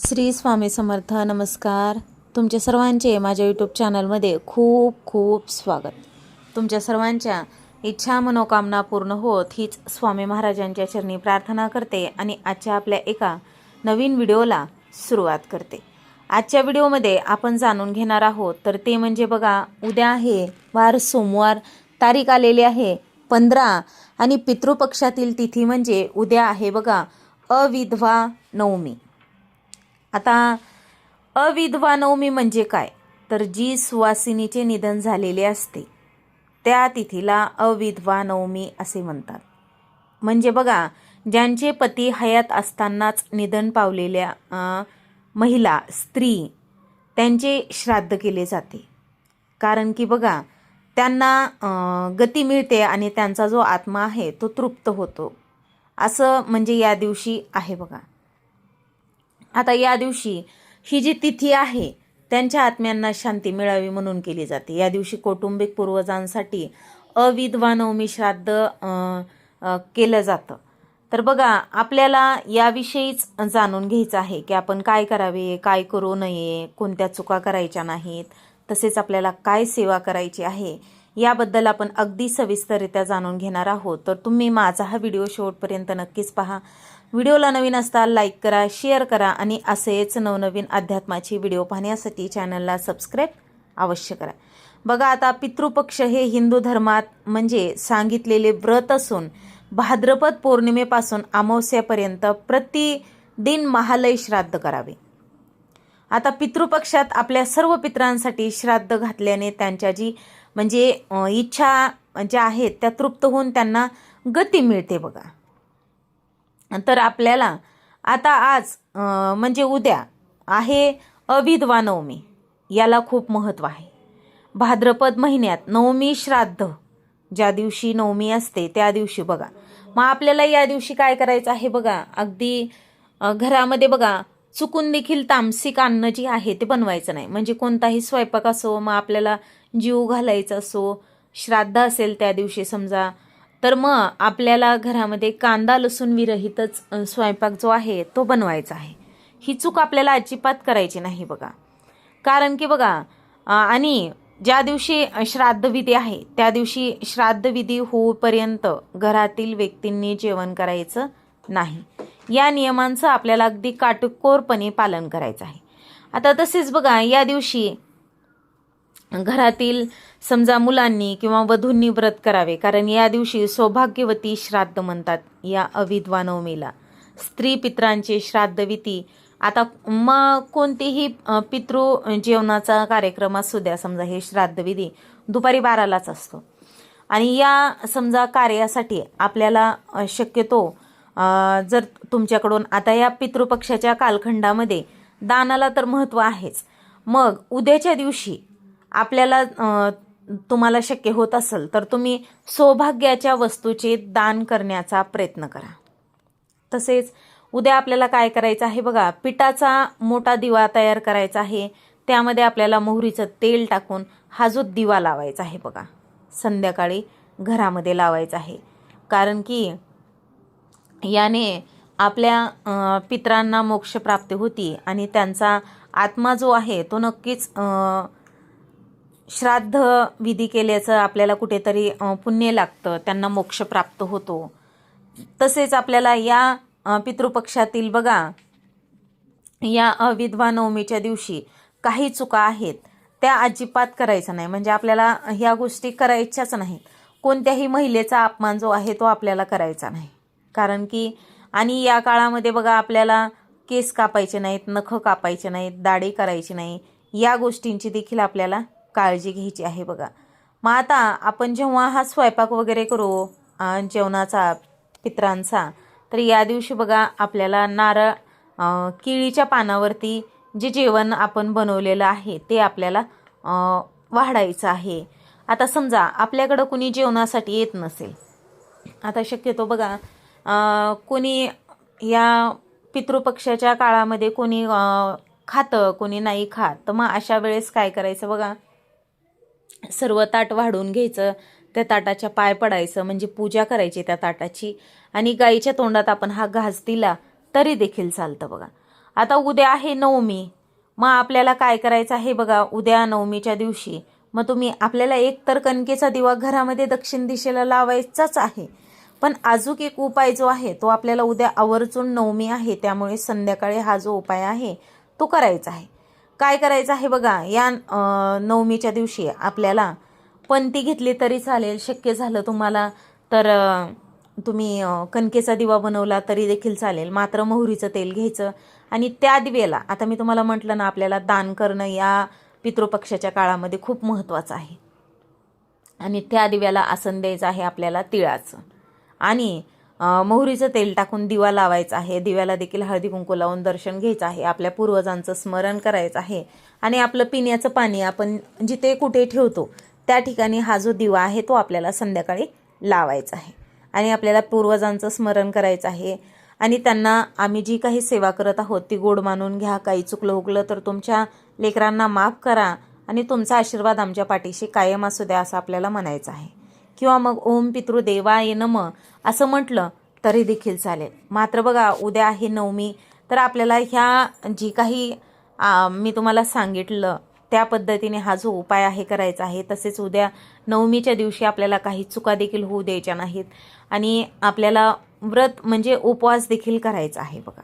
श्री स्वामी समर्थ नमस्कार. तुमच्या सर्वांचे माझ्या यूट्यूब चॅनलमध्ये खूप खूप स्वागत. तुमच्या सर्वांच्या इच्छा मनोकामना पूर्ण होत हीच स्वामी महाराजांच्या चरणी प्रार्थना करते आणि आजच्या आपल्या एका नवीन व्हिडिओला सुरुवात करते. आजच्या व्हिडिओमध्ये आपण जाणून घेणार आहोत तर ते म्हणजे बघा उद्या आहे वार सोमवार तारीख आलेली आहे पंधरा आणि पितृपक्षातील तिथी म्हणजे उद्या आहे बघा अविधवा नवमी. आता अविधवा नवमी म्हणजे काय? तर जी सुवासिनीचे निधन झालेले असते त्या तिथीला अविधवा नवमी असे म्हणतात. म्हणजे बघा ज्यांचे पती हयात असतानाच निधन पावलेल्या महिला स्त्री त्यांचे श्राद्ध केले जाते. कारण की बघा त्यांना गती मिळते आणि त्यांचा जो आत्मा आहे तो तृप्त होतो. असं म्हणजे या दिवशी आहे बघा. आता या दिवशी ही जी तिथी आहे त्यांच्या आत्म्यांना शांती मिळावी म्हणून केली जाते. या दिवशी कौटुंबिक पूर्वजांसाठी अविधवा नवमी श्राद्ध केलं जातं. तर बघा आपल्याला याविषयीच जाणून घ्यायचं आहे की आपण काय करावे काय करू नये कोणत्या चुका करायच्या नाहीत तसेच आपल्याला काय सेवा करायची आहे याबद्दल आपण अगदी सविस्तररित्या जाणून घेणार आहोत. तर तुम्ही माझा हा व्हिडिओ शेवटपर्यंत नक्कीच पहा. व्हिडिओला नवीन असताल लाईक करा शेअर करा आणि असेच नवनवीन अध्यात्माची व्हिडिओ पाहण्यासाठी चॅनलला सबस्क्राईब अवश्य करा. बघा आता पितृपक्ष हे हिंदू धर्मात म्हणजे सांगितलेले व्रत असून भाद्रपद पौर्णिमेपासून अमावस्यापर्यंत प्रतिदिन महालय श्राद्ध करावे. आता पितृपक्षात आपल्या सर्व पितरांसाठी श्राद्ध घातल्याने त्यांच्या जी म्हणजे इच्छा ज्या आहेत त्या तृप्त होऊन त्यांना गती मिळते बघा. तर आपल्याला आता आज म्हणजे उद्या आहे अविधवा नवमी याला खूप महत्त्व आहे. भाद्रपद महिन्यात नवमी श्राद्ध ज्या दिवशी नवमी असते त्या दिवशी बघा. मग आपल्याला या दिवशी काय करायचं आहे बघा? अगदी घरामध्ये बघा चुकून देखील तामसिक अन्न जी आहे ते बनवायचं नाही. म्हणजे कोणताही स्वयंपाक असो मग आपल्याला जीव घालायचा असो श्राद्ध असेल त्या दिवशी समजा तर मग आपल्याला घरामध्ये कांदा लसूण विरहितच स्वयंपाक जो आहे तो बनवायचा आहे. ही चूक आपल्याला अजिबात करायची नाही बघा. कारण की बघा आणि ज्या दिवशी श्राद्धविधी आहे त्या दिवशी श्राद्धविधी होऊपर्यंत घरातील व्यक्तींनी जेवण करायचं नाही. या नियमांचं आपल्याला अगदी काटेकोरपणे पालन करायचं आहे. आता तसेच बघा या दिवशी घरातील समजा मुलांनी किंवा वधूंनी व्रत करावे कारण या दिवशी सौभाग्यवती श्राद्ध म्हणतात या अविद्वा नवमीला. स्त्री पित्रांचे श्राद्धविधी आता मग कोणतेही पितृ जेवणाचा कार्यक्रम असू द्या समजा हे श्राद्धविधी दुपारी बारालाच असतो. आणि या समजा कार्यासाठी आपल्याला शक्यतो जर तुमच्याकडून आता या पितृपक्षाच्या कालखंडामध्ये दानाला तर महत्त्व आहेच. मग उद्याच्या दिवशी आपल्याला तुम्हाला शक्य होत असेल तर तुम्ही सौभाग्याच्या वस्तूचे दान करण्याचा प्रयत्न करा. तसेच उद्या आपल्याला काय करायचं आहे बघा पिठाचा मोठा दिवा तयार करायचा आहे. त्यामध्ये आपल्याला मोहरीचं तेल टाकून हा जो दिवा लावायचा आहे बघा संध्याकाळी घरामध्ये लावायचा आहे. कारण की याने आपल्या पित्रांना पितरांना मोक्षप्राप्ती होती आणि त्यांचा आत्मा जो आहे तो नक्कीच श्राद्ध विधी केल्याचं आपल्याला कुठेतरी पुण्य लागतं त्यांना मोक्ष प्राप्त होतो. तसेच आपल्याला या पितृपक्षातील बघा या अविधवा नवमीच्या दिवशी काही चुका आहेत त्या अजिबात करायचं नाही. म्हणजे आपल्याला ह्या गोष्टी करायच्याच नाहीत. कोणत्याही महिलेचा अपमान जो आहे तो आपल्याला करायचा नाही. कारण की आणि या काळामध्ये बघा आपल्याला केस कापायचे नाहीत नखं कापायचे नाहीत दाढी करायची नाही या गोष्टींची देखील आपल्याला काळजी घ्यायची आहे बघा. मग आता आपण जेव्हा हा स्वयंपाक वगैरे करू जेवणाचा पित्रांचा तर या दिवशी बघा आपल्याला नारळ केळीच्या पानावरती जे जेवण आपण बनवलेलं आहे ते आपल्याला वाढायचं आहे. आता समजा आपल्याकडं कुणी जेवणासाठी येत नसेल. आता शक्यतो बघा कोणी या पितृपक्षाच्या काळामध्ये कोणी खातं कोणी नाही खात. तर मग अशा वेळेस काय करायचं बघा? सर्व ताट वाढून घ्यायचं त्या ताटाच्या पाय पडायचं म्हणजे पूजा करायची त्या ताटाची. आणि गाईच्या तोंडात आपण हा घास दिला तरी देखील चालतं बघा. आता उद्या आहे नवमी. मग आपल्याला काय करायचं आहे बघा उद्या नवमीच्या दिवशी. मग तुम्ही आपल्याला एक तर कणकेचा दिवा घरामध्ये दक्षिण दिशेला लावायचाच आहे. पण अजून एक उपाय जो आहे तो आपल्याला उद्या आवर्जून नवमी आहे त्यामुळे संध्याकाळी हा जो उपाय आहे तो करायचा आहे. काय करायचं आहे बघा या नवमीच्या दिवशी आपल्याला पंती घेतली तरी चालेल शक्य झालं तुम्हाला तर तुम्ही कणकेचा दिवा बनवला तरी देखील चालेल मात्र मोहरीचं तेल घ्यायचं आणि त्या दिवेला आता मी तुम्हाला म्हटलं ना आपल्याला दान करणं या पितृपक्षाच्या काळामध्ये खूप महत्त्वाचं आहे. आणि त्या दिव्याला आसन द्यायचं आहे आपल्याला तिळाचं. आणि मोहरीचं तेल टाकून दिवा लावायचा आहे. दिव्याला देखील हळदी कुंकू लावून दर्शन घ्यायचं आहे. आपल्या पूर्वजांचं स्मरण करायचं आहे. आणि आपलं पिण्याचं पाणी आपण जिथे कुठे ठेवतो त्या ठिकाणी हा जो दिवा आहे तो आपल्याला संध्याकाळी लावायचा आहे. आणि आपल्याला पूर्वजांचं स्मरण करायचं आहे. आणि त्यांना आम्ही जी काही सेवा करत आहोत ती गोड मानून घ्या काही चुकलं हुकलं तर तुमच्या लेकरांना माफ करा आणि तुमचा आशीर्वाद आमच्या पाठीशी कायम असू द्या असं आपल्याला म्हणायचं आहे. किंवा मग ओम पितृदेवाय नम असं म्हटलं तरी देखील चालेल. मात्र बघा उद्या आहे नवमी तर आपल्याला ह्या जी काही मी तुम्हाला सांगितलं त्या पद्धतीने हा जो उपाय आहे करायचा आहे तसेच उद्या नवमीच्या दिवशी आपल्याला काही चुका देखील होऊ द्यायच्या नाहीत. आणि आपल्याला व्रत म्हणजे उपवास देखील करायचा आहे बघा.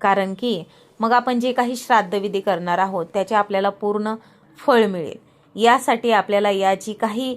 कारण की मग आपण जे काही श्राद्धविधी करणार आहोत त्याचे आपल्याला पूर्ण फळ मिळेल. यासाठी आपल्याला या जी काही